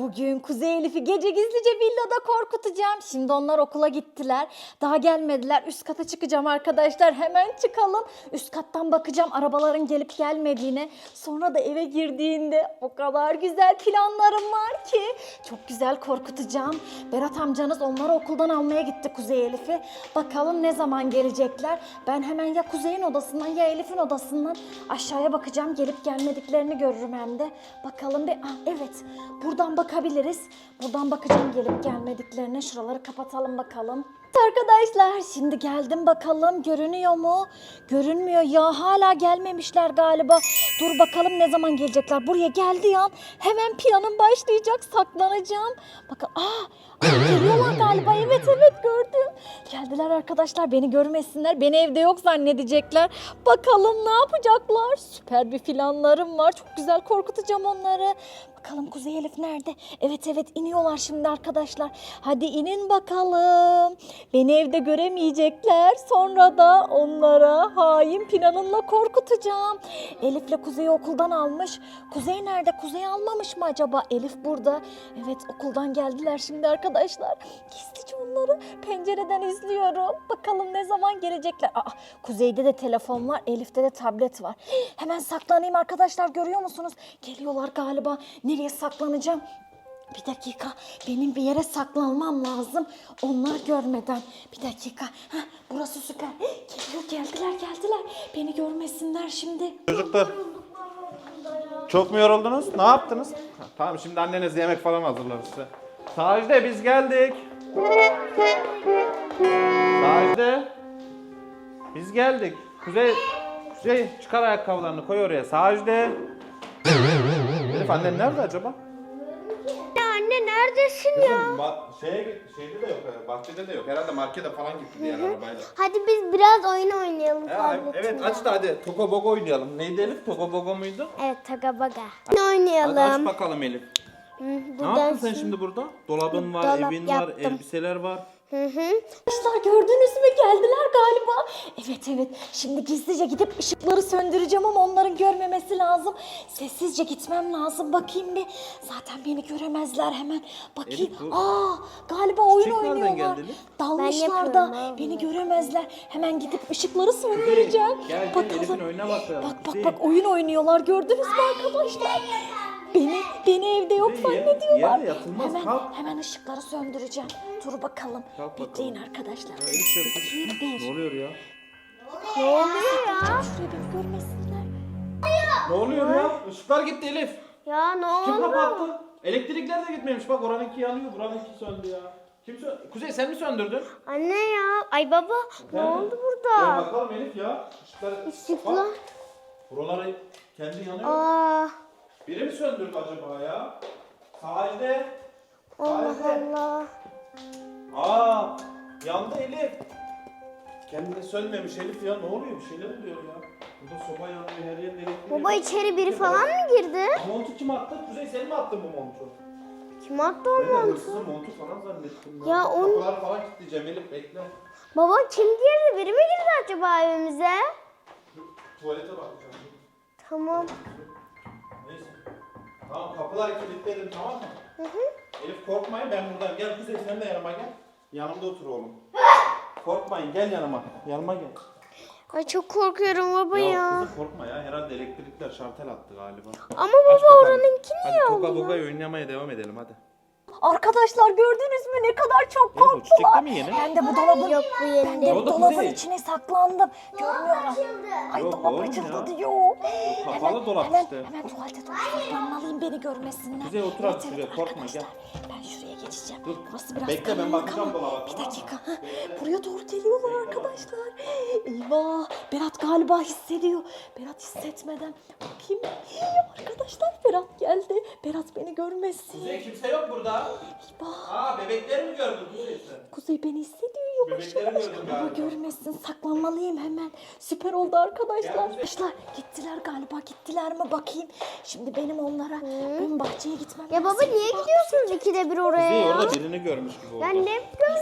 Bugün Kuzey Elif'i gece gizlice villada korkutacağım. Şimdi onlar okula gittiler. Daha gelmediler. Üst kata çıkacağım arkadaşlar. Hemen çıkalım. Üst kattan bakacağım arabaların gelip gelmediğine. Sonra da eve girdiğinde o kadar güzel planlarım var ki. Çok güzel korkutacağım. Berat amcanız onları okuldan almaya gitti Kuzey Elif'i. Bakalım ne zaman gelecekler. Ben hemen ya Kuzey'in odasından ya Elif'in odasından aşağıya bakacağım. Gelip gelmediklerini görürüm hem de. Bakalım bir... Ah, evet buradan bakabiliriz. Buradan bakacağım gelip gelmediklerine. Şuraları kapatalım bakalım. Arkadaşlar şimdi geldim bakalım görünüyor mu? Görünmüyor ya hala gelmemişler galiba. Dur bakalım ne zaman gelecekler. Buraya geldi an hemen planım başlayacak saklanacağım. Bakın aa geliyorlar galiba evet evet gördüm. Geldiler arkadaşlar beni görmesinler. Beni evde yok zannedecekler. Bakalım ne yapacaklar? Süper bir planlarım var. Çok güzel korkutacağım onları. Bakalım Kuzey Elif nerede? Evet evet iniyorlar şimdi arkadaşlar. Hadi inin bakalım. Beni evde göremeyecekler. Sonra da onlara hain planımla korkutacağım. Elif'le Kuzey'i okuldan almış. Kuzey nerede? Kuzey almamış mı acaba? Elif burada. Evet okuldan geldiler şimdi arkadaşlar. Gizlice onları pencereden izliyorum. Bakalım ne zaman gelecekler. Aa, Kuzey'de de telefon var. Elif'te de tablet var. Hemen saklanayım arkadaşlar görüyor musunuz? Geliyorlar galiba. Nereye saklanacağım? Bir dakika. Benim bir yere saklanmam lazım. Onlar görmeden. Bir dakika. Heh, burası süper. Geliyor geldiler geldiler. Beni görmesinler şimdi. Çocuklar çok mu yoruldunuz? Ne yaptınız? Tamam şimdi anneniz yemek falan hazırlar size. Sacide biz geldik. Sacide. Biz geldik. Kuzey, Kuzey çıkar ayakkabılarını koy oraya. Sacide. Elif annen nerede acaba? Neredesin ya? Ba- şeye, şeyde de yok, bahçede de yok. Herhalde markete falan gitti diğer arabayla. Hadi biz biraz oyun oynayalım Ya, tabletimle. evet aç da hadi Togo Bogo oynayalım. Neydi Elif? Togo Bogo muydu? Evet taga baga. Ne Hadi aç oynayalım? bakalım Elif. Hı, Ne buradan yaptın sen şimdi burada? Dolabın var, Dolap evin var, yaptım. elbiseler var. Hı hı. Arkadaşlar gördünüz mü geldiler galiba. Evet evet şimdi gizlice gidip ışıkları söndüreceğim ama onların görmemesi lazım. Sessizce gitmem lazım bakayım bir. Zaten beni göremezler hemen. Bakayım. Elif. Aa galiba oyun nereden oynuyorlar. geldi Elif? Dalmışlar Ben da yapıyorum, beni göremezler. Hemen gidip ışıkları söndüreceğim. Gel, gel, Bakalım. Elif'in oyuna bakalım. Bak bak Kuzey. bak oyun oynuyorlar gördünüz mü arkadaşlar? Beni beni evde yok Kuzey, yer- zannediyorlar. yerde yatılmaz, Hemen kalk. hemen ışıkları söndüreceğim. Dur bakalım. Kalk bakalım. Bekleyin arkadaşlar. Ya Elif şey. Bir, bir. Ne oluyor ya? Ne oluyor ya? Şuraya beni görmesinler. Ne oluyor ya? Işıklar gitti Elif. Ya ne Kim oldu? kapattı? Elektrikler de gitmemiş. Bak oranınki yanıyor, buranınki söndü ya. Kim sö- Kuzey sen mi söndürdün? Anne ya. Ay baba ne Nerede? oldu Gel burada? bakalım Elif ya. Işıklar... Işıklar. Bak, Buraları kendi yanıyor. Aa, Biri mi söndürdü acaba ya? Sahilde. Allah. Allah. Aa, yandı Elif. Kendine sönmemiş Elif ya. Ne oluyor? Bir şeyler oluyor ya. Burada soba yanıyor, her yer elektrik. Baba içeri biri falan mı girdi? Montu kim attı? Kuzey sen mi attın bu montu? Kim attı Ben de hırsızın montu falan zannettim. ben. Ya on- Kapıları falan kilitleyeceğim Elif bekle. Baba kim girdi? Biri mi girdi acaba evimize? Tuvalete bakacağım. Tamam. Tamam kapıları kilitledim tamam mı? Elif korkmayın ben buradayım. Gel Kuzey sen de yanıma gel. Yanımda otur oğlum. Korkmayın gel yanıma. Yanıma gel. Ay çok korkuyorum baba Ya, ya. kızım korkma ya. Herhalde elektrikler şartel attı galiba. Ama Aç baba bakalım. oranınki Hadi toka oldu? boka oynamaya devam edelim hadi. Arkadaşlar gördünüz mü ne kadar çok Elif, o çiçek de korktular. mi yeni? Ben de bu dolabın Yok bu ben yeni. de Ne bu dolabın içine saklandım. Görmüyorum. Ay Yok dolap oğlum açıldı ya. diyor. kapalı dolap hemen, işte. Hemen tuvalete doğru saklanmalıyım beni görmesinler. Kuzey, otur hadi şuraya, korkma, arkadaşlar, gel. Ben şuraya geçeceğim. Dur, Burası biraz bekle, ben karanlık bakacağım ama dolaba, Bir tamam mı? dakika. ha, Buraya doğru geliyorlar arkadaşlar. Eyvah. Berat galiba hissediyor. Berat hissetmeden. Bakayım. Arkadaşlar Berat geldi. Berat beni görmesin. Kuzey kimse yok burada. Eyvah. Aa bebekleri mi gördün Kuzey sen? Kuzey beni hissediyor yavaş Bebekleri yavaş. gördüm galiba. görmesin saklanmalıyım hemen. Süper oldu arkadaşlar. Gel Kuzey. Arkadaşlar gittiler galiba gittiler mi bakayım. Şimdi benim onlara benim bahçeye gitmem Ya baba niye gidiyorsunuz ikide bir oraya Kuzey ya? orada birini görmüş gibi oldu. Ya ne Neyse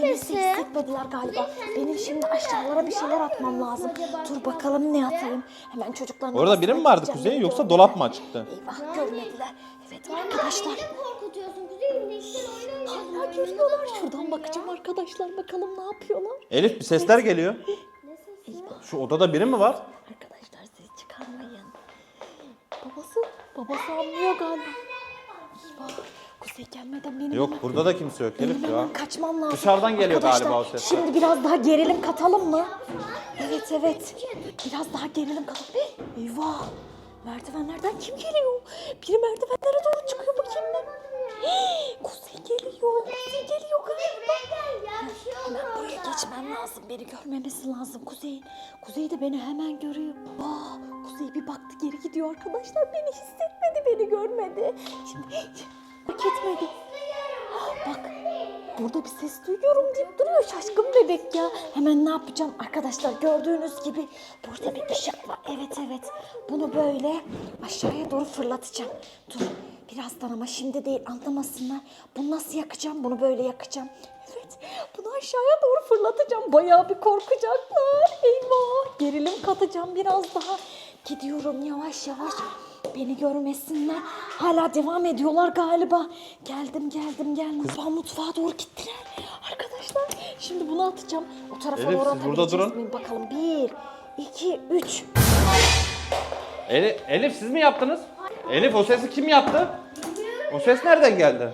neyse görmesi? hissetmediler galiba. Benim şimdi aşağılara bir şeyler atmam lazım. Dur bakalım ne atayım. Hemen çocukların Orada biri mi vardı Kuzey yoksa dolap mı açıktı? Eyvah görmediler. Evet arkadaşlar. korkutuyorsun Kuzey güneşten oyun Hala görüyorlar. Şuradan bakacağım arkadaşlar. Bakalım ne yapıyorlar. Elif bir sesler geliyor. Eyvah. Şu odada biri mi var? Arkadaşlar ses çıkarmayın. Babası, babası anlıyor galiba. Eyvah. Kuzey gelmeden benim Yok hemen- burada da kimse yok benim Elif ya. hemen kaçmam lazım. Dışarıdan geliyor Arkadaşlar, galiba o sesler. Şimdi biraz daha gerilim katalım mı? Evet evet. Biraz daha gerilim katalım. Eyvah. Merdivenlerden kim geliyor? Biri merdivenlere doğru çıkıyor bakayım ben. Kuzey geliyor. Kuzey geliyor. Hemen buraya geçmem lazım. Beni görmemesi lazım Kuzey'in. Kuzey de beni hemen görüyor. Aa, Kuzey bir baktı geri gidiyor arkadaşlar. Beni hissetmedi, beni görmedi. Şimdi fark etmedi. Bak burada bir ses duyuyorum deyip duruyor şaşkın bebek ya. Hemen ne yapacağım arkadaşlar gördüğünüz gibi burada bir ışık var. Evet evet bunu böyle aşağıya doğru fırlatacağım. Dur birazdan ama şimdi değil anlamasınlar. Bunu nasıl yakacağım bunu böyle yakacağım. Evet bunu aşağıya doğru fırlatacağım. Bayağı bir korkacaklar. Eyvah gerilim katacağım biraz daha. Gidiyorum yavaş yavaş. Beni görmesinler. Hala devam ediyorlar galiba. Geldim geldim geldim. Mutfağa, mutfağa doğru gittiler. Arkadaşlar şimdi bunu atacağım. O tarafa Elif, doğru siz burada atabileceğiz durun. miyim? Bakalım. Bir, iki, üç. Elif, Elif siz mi yaptınız? Elif o sesi kim yaptı? O ses nereden geldi?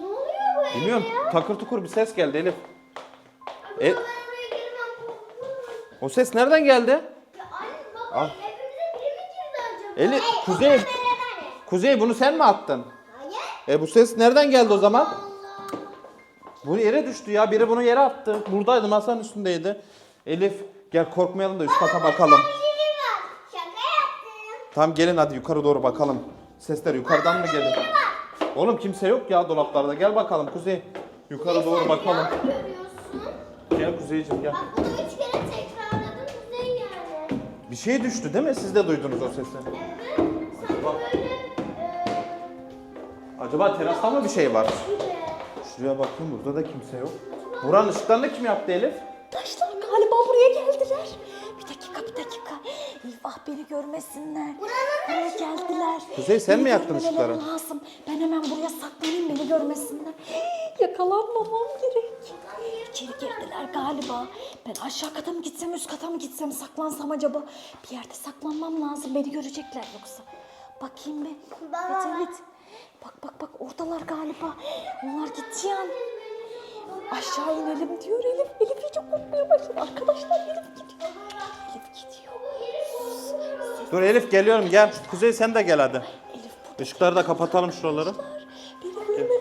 Ne oluyor bu? Bilmiyorum. Takır tukur bir ses geldi Elif. E, girmem korkuyorum. o ses nereden geldi? Ya anne baba Al. girdi acaba? Elif, Kuzey. Kuzey bunu sen mi attın? E bu ses nereden geldi o zaman? Bu yere düştü ya. Biri bunu yere attı. Buradaydı masanın üstündeydi. Elif gel korkmayalım da üst kata bakalım. Tamam gelin hadi yukarı doğru bakalım. Sesler yukarıdan mı geliyor? Oğlum kimse yok ya dolaplarda. Gel bakalım Kuzey. Yukarı doğru bakalım. Ne görüyorsun? Gel Kuzeyciğim gel. Bak bunu üç kere tekrarladım Kuzey yani. Bir şey düştü değil mi? Siz de duydunuz o sesi. Evet. Sanki Bak. böyle eee Acaba terasta mı bir şey var? gibi. Şuraya bakayım burada da kimse yok. Buranın ışıklarını kim yaptı Elif? Görmesinler. Buraya geldiler. Kuzey, sen Beni mi yaktın görmemeleri ışıkları? Lazım. Ben hemen buraya saklanayım beni görmesinler. Yakalanmamam gerek. İçeri girdiler galiba. Ben aşağı kata mı gitsem üst kata mı gitsem saklansam acaba? Bir yerde saklanmam lazım. Beni görecekler yoksa. Bakayım bir. Evet evet. Bak bak bak oradalar galiba. Onlar gitti ya. Aşağı inelim diyor Elif. Elif iyice korkmaya başladı. Arkadaşlar Elif gidiyor. Elif gidiyor. Dur Elif geliyorum gel. Kuzey sen de gel hadi. Işıkları da kapatalım şuraları.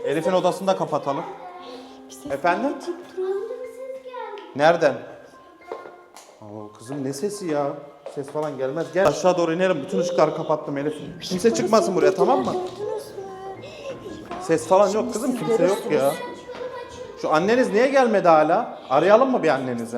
Elif'in odasını da kapatalım. Efendim? Nereden? Oo, kızım ne sesi ya? Ses falan gelmez. Gel aşağı doğru inelim. Bütün ışıkları kapattım Elif. Kimse çıkmasın buraya tamam mı? Ses falan yok kızım kimse yok ya. Şu anneniz niye gelmedi hala? Arayalım mı bir annenizi?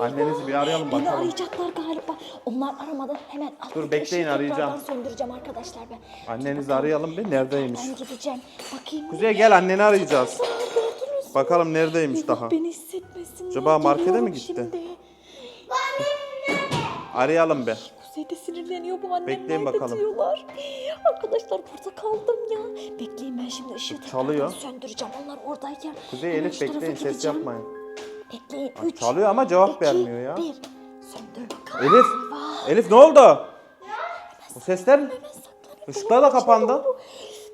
Annenizi bir arayalım Beni bakalım. arayacaklar galiba. Onlar aramadan hemen alttaki Dur, bekleyin, arayacağım. söndüreceğim arkadaşlar ben. Annenizi arayalım bir neredeymiş? Ben gideceğim. Bakayım. Kuzey gel anneni arayacağız. Aa, gördünüz mü? Bakalım neredeymiş Eyvah, daha. Beni hissetmesinler. Acaba markete mi Geliyorum gitti? Şimdi. Arayalım be. Kuzey de sinirleniyor bu annem Bekleyin nerede bakalım. diyorlar. Arkadaşlar burada kaldım ya. Bekleyin ben şimdi ışığı Çalıyor. tekrardan söndüreceğim. Onlar oradayken. Kuzey hemen Elif şu tarafa bekleyin ses gideceğim. yapmayın. Bekleyin. Üç. Çalıyor ama cevap iki, vermiyor ya. Bir. Söndür. Elif. Elif ne oldu? Bu sesler. Işıklar da kapandı.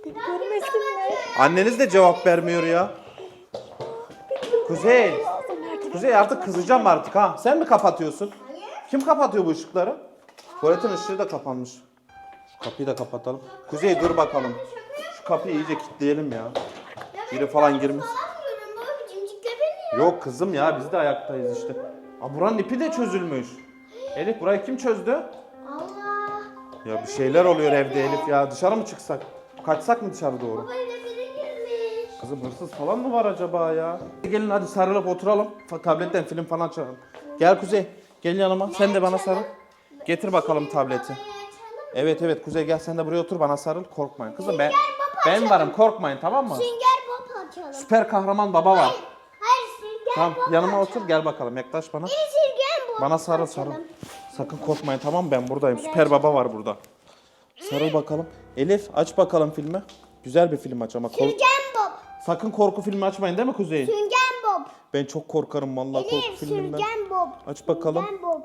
Görmesinler. Anneniz de cevap vermiyor ya. Kuzey. Kuzey artık kızacağım artık ha. Sen mi kapatıyorsun? Kim kapatıyor bu ışıkları? Tuvaletin ışığı da kapanmış. Kapıyı da kapatalım. Kuzey dur bakalım. Şu kapıyı iyice kilitleyelim ya. Biri falan girmiş. Anlamıyorum baba cimcikle beni ya. Yok kızım ya biz de ayaktayız işte. Aa buranın ipi de çözülmüş. Elif burayı kim çözdü? Allah. Ya bir şeyler oluyor evde Elif ya. Dışarı mı çıksak? Kaçsak mı dışarı doğru? Baba evde biri girmiş. Kızım hırsız falan mı var acaba ya? Gelin hadi sarılıp oturalım. Fa- Tabletten film falan açalım. Gel Kuzey. Gel yanıma. Sen de bana sarıl. Getir bakalım tableti. Evet evet Kuzey gel sen de buraya otur bana sarıl korkmayın. Kızım ben ben varım korkmayın tamam mı? Sünger Bob açalım. Süper kahraman baba var. Tamam yanıma otur gel bakalım yaklaş bana. Bana sarıl sarıl. Sakın korkmayın tamam mı? ben buradayım. Süper baba var burada. Sarıl bakalım. Elif aç bakalım filmi. Güzel bir film aç ama kork- Sünger Bob. sakın korku filmi açmayın değil mi Kuzey? Sünger Bob. Ben çok korkarım vallahi korku Elif filminden. Sünger Bob. Aç bakalım. Sünger Bob.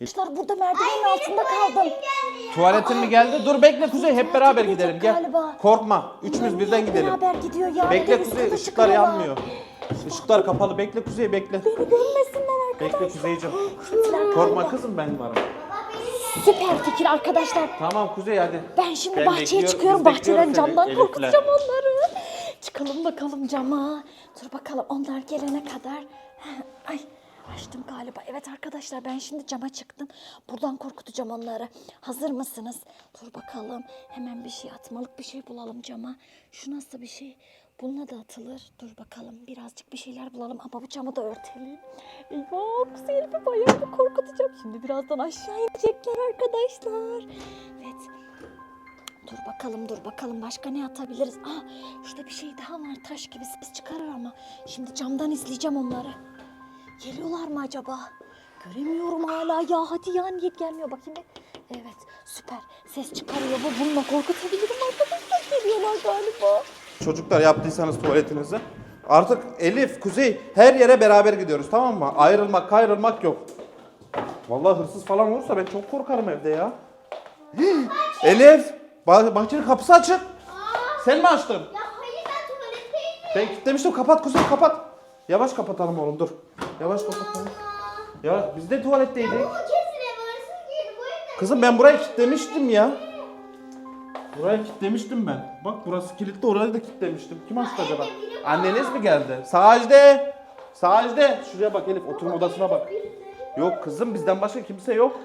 Arkadaşlar burada merdivenin altında kaldım. Tuvaletin mi geldi? Dur bekle Kuzey hep beraber gidecek gidelim gel. galiba. Korkma. Üçümüz birden Hep gidelim. Beraber gidiyor ya. Bir Bekle Kuzey ışıklar yanmıyor. Işıklar kapalı bekle Kuzey bekle. Beni görmesinler arkadaşlar. Bekle Kuzeyciğim. Korkma kızım ben varım. Süper fikir arkadaşlar. Tamam Kuzey hadi. Ben şimdi Ben bahçeye bekliyorum, çıkıyorum. biz Bahçeden bekliyoruz seni, camdan Elif'le. korkutacağım onları. Çıkalım bakalım cama. Dur bakalım onlar gelene kadar. Ay açtım galiba. Evet arkadaşlar ben şimdi cama çıktım. Buradan korkutacağım onları. Hazır mısınız? Dur bakalım. Hemen bir şey atmalık bir şey bulalım cama. Şu nasıl bir şey? Bununla da atılır. Dur bakalım birazcık bir şeyler bulalım ama bu camı da örtelim. Kuzey Elif'i bayağı bir korkutacağım. Şimdi birazdan aşağı inecekler arkadaşlar. Evet Dur bakalım dur bakalım başka ne atabiliriz? Aa şurada bir şey daha var taş gibi ses çıkarır ama. Şimdi camdan izleyeceğim onları. Geliyorlar mı acaba? Göremiyorum hala ya hadi ya niye gelmiyor bakayım bir. Evet süper ses çıkarıyor bu bununla korkutabilirim arkadaşlar geliyorlar galiba. Çocuklar yaptıysanız tuvaletinizi. Artık Elif, Kuzey her yere beraber gidiyoruz tamam mı? Ayrılmak, kayrılmak yok. Vallahi hırsız falan olursa ben çok korkarım evde ya. Hii, Elif, bah- bahçenin kapısı açık. Sen mi açtın? Ya hayır ben tuvaletteydim. Ben kilitlemiştim. Kapat Kuzey kapat. Yavaş kapatalım oğlum dur. Yavaş kapatalım. Ya biz de tuvaletteydik. Bu kesine varsın diye bu yüzden. Kızım ben burayı kilitlemiştim ya. Burayı kilitlemiştim ben. Bak burası kilitli orayı da kilitlemiştim. Kim açtı acaba? Anneniz mi geldi? Sacide. Sacide. Şuraya bak Elif oturma odasına bak. Yok kızım bizden başka kimse yok.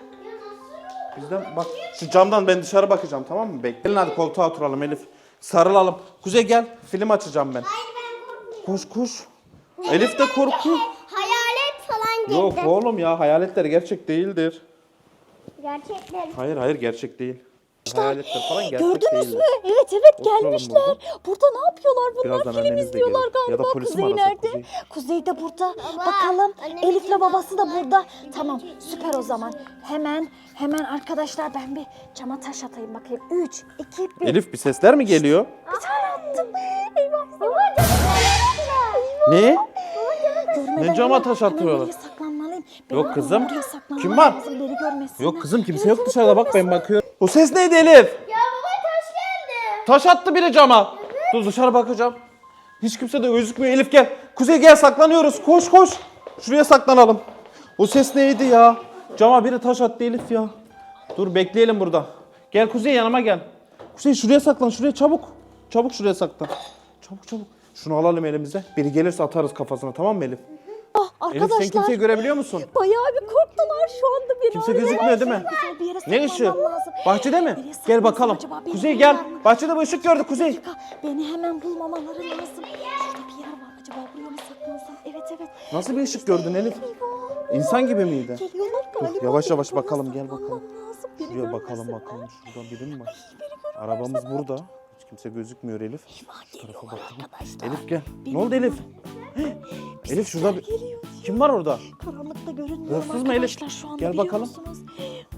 Bizden bak şu camdan ben dışarı bakacağım tamam mı? Bekleyin hadi koltuğa oturalım Elif. Sarılalım. Kuzey gel film açacağım ben. Hayır ben korkmuyorum. Koş koş. Elif de korkuyor. Hayalet falan geldi. Yok oğlum ya hayaletler gerçek değildir. Gerçekten. Hayır hayır gerçek değil. Hayaletler falan gerçek Gördünüz mü? Evet evet Oturalım gelmişler. burada. Burada. ne yapıyorlar bunlar? Birazdan Film annemiz de izliyorlar gelir. galiba. Ya da polisi mi Kuzey arasak, nerede? Kuzey? Kuzey de burada. Baba, Bakalım annem Elif'le babası da burada. Tamam süper o zaman. Hemen hemen arkadaşlar ben bir cama taş atayım bakayım. 3, 2, 1. Elif bir sesler mi geliyor? Bir tane attım. Eyvah. Ne? Görmeden Ne cama hemen- taş hemen atıyorlar? buraya saklanmalıyım. Yok Benim kızım. buraya saklanmam Kim var? lazım, Beni görmesinler. Yok kızım kimse Evet, yok evet, dışarıda bak ben görmesinler. bakıyorum. O ses neydi Elif? Ya baba taş geldi. Taş attı biri cama. Dur dışarı bakacağım. Hiç kimse de gözükmüyor. Elif gel. Kuzey gel saklanıyoruz. Koş koş. Şuraya saklanalım. O ses neydi ya? Cama biri taş attı Elif ya. Dur bekleyelim burada. Gel Kuzey yanıma gel. Kuzey şuraya saklan şuraya çabuk. Çabuk şuraya saklan. Çabuk çabuk. Şunu alalım elimize. Biri gelirse atarız kafasına tamam mı Elif? Ah, Elif arkadaşlar sen kimseyi görebiliyor musun? bayağı bir korktular şu anda beni. Kimse gözükmüyor değil mi? Bir yere Ne saklanmam ışığı? lazım. Bahçede mi? Nereye Gel bakalım. acaba? Beni Kuzey gel. bulurlar mı? Bahçede bir ışık gördük Kuzey. dakika, Beni hemen bulmamaları lazım. Şurada bir yer var. Acaba buraya mı saklansam? Evet evet. Nasıl bir ışık gördün Elif? Eyvah. İnsan gibi miydi? Geliyorlar galiba. yavaş yavaş bakalım, gel saklanmam bakalım. lazım. Beni Şuraya bakalım görmesinler. bakalım. Şurada biri mi var? Arabamız burada. Hiç kimse gözükmüyor Elif. Eyvah, geliyorlar arkadaşlar. Elif gel. Ne oldu Elif? Bir Elif şurada bir... geliyor. Kim var orada? Karanlıkta görünmüyor Hırsız mı Elif? arkadaşlar şu anda Gel bakalım.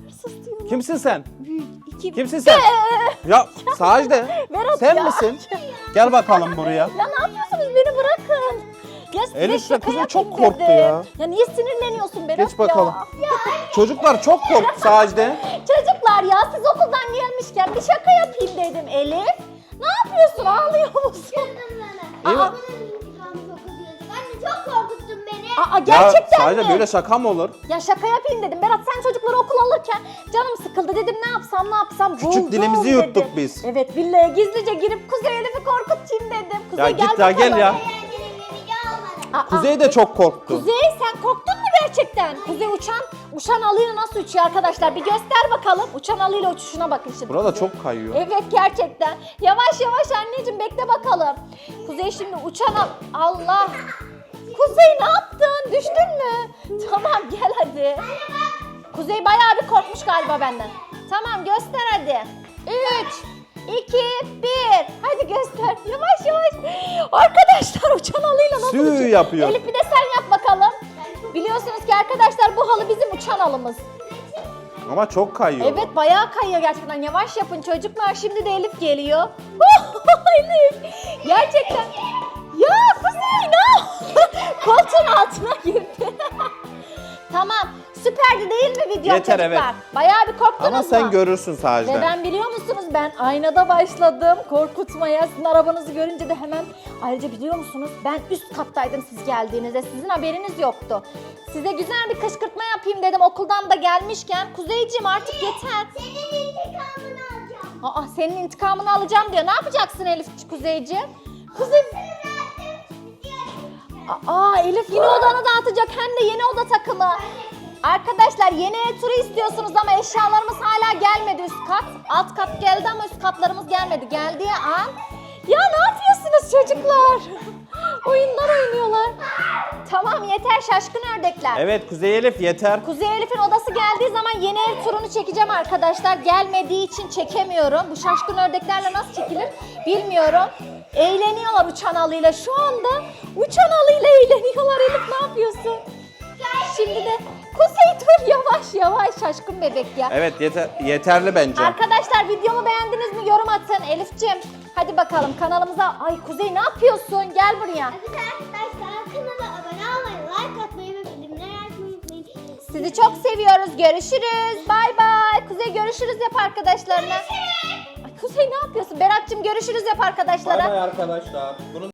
Hırsız diyorlar. Kimsin sen? Bir, iki, Kimsin sen? Ya Sacide. Berat Sen ya. misin? Gel bakalım buraya. Ya ne yapıyorsunuz? Beni bırakın. Ya size Elif de şaka kızım çok yapayım korktu dedim. ya. Ya niye sinirleniyorsun Berat Geç bakalım. ya? Çocuklar çok korktu Sacide. Çocuklar ya siz okuldan gelmişken bir şaka yapayım dedim Elif. Ne yapıyorsun? Ağlıyor musun? Eyvah. Aa, gerçekten Sacide mi? böyle şaka mı olur? Ya şaka yapayım dedim. Berat sen çocukları okul alırken canım sıkıldı dedim ne yapsam ne yapsam Küçük buldum dilimizi dedim. yuttuk biz. Evet villaya gizlice girip Kuzey Elif'i korkutayım dedim. Kuzey Ya gel git ya gel bakalım. ya. Aa, Kuzey de çok korktu. Kuzey sen korktun mu gerçekten? Kuzey uçan uçan alıyla nasıl uçuyor arkadaşlar? Bir göster bakalım. Uçan alıyla uçuşuna bakın şimdi. Burada Kuzey. çok kayıyor. Evet gerçekten. Yavaş yavaş anneciğim bekle bakalım. Kuzey şimdi uçan al. Allah. Kuzey ne yaptın? Düştün mü? Tamam gel hadi. Kuzey bayağı bir korkmuş galiba benden. Tamam göster hadi. 3, 2, 1. Hadi göster. Yavaş yavaş. Arkadaşlar uçan halıyla nasıl Sü uçuyor? yapıyor. Elif bir de sen yap bakalım. Biliyorsunuz ki arkadaşlar bu halı bizim uçan halımız. Ama çok kayıyor. Evet bayağı kayıyor gerçekten. Yavaş yapın çocuklar. Şimdi de Elif geliyor. Elif. Gerçekten. Ya Kuzey ne? Koltuğun altına girdi. tamam. Süperdi değil mi video Yeter, çocuklar? evet. Bayağı bir korktunuz Ama mu? sen görürsün sadece. Ve ben biliyor musunuz ben aynada başladım korkutmaya. Sizin arabanızı görünce de hemen ayrıca biliyor musunuz ben üst kattaydım siz geldiğinizde. Sizin haberiniz yoktu. Size güzel bir kışkırtma yapayım dedim okuldan da gelmişken. Kuzeyciğim artık yeter. Senin intikamını alacağım. Aa senin intikamını alacağım diyor. Ne yapacaksın Elif Kuzeyciğim? Kuzey... Aa Elif yine odanı dağıtacak hem de yeni oda takımı. Arkadaşlar yeni ev turu istiyorsunuz ama eşyalarımız hala gelmedi üst kat. Alt kat geldi ama üst katlarımız gelmedi. Geldiği an... Ya ne yapıyorsunuz çocuklar? Oyunlar oynuyorlar. Tamam yeter şaşkın ördekler. Evet Kuzey Elif yeter. Kuzey Elif'in odası geldiği zaman yeni ev turunu çekeceğim arkadaşlar. Gelmediği için çekemiyorum. Bu şaşkın ördeklerle nasıl çekilir bilmiyorum. Eğleniyorlar uçan halıyla. Şu anda uçan halıyla eğleniyorlar. Elif ne yapıyorsun? Şimdi de Kuzey dur yavaş yavaş şaşkın bebek ya. Evet yeter yeterli bence. Arkadaşlar videomu beğendiniz mi? Yorum atın Elif'ciğim. Hadi bakalım kanalımıza. Ay Kuzey ne yapıyorsun? Gel buraya. Arkadaşlar kanala abone olmayı, like atmayı ve bildirimleri açmayı unutmayın. Sizi çok seviyoruz. Görüşürüz. Bay bay. Kuzey görüşürüz yap arkadaşlarına. Ay, Kuzey ne yapıyorsun? Berat'cığım görüşürüz yap arkadaşlara. Bay bay arkadaşlar. Bunun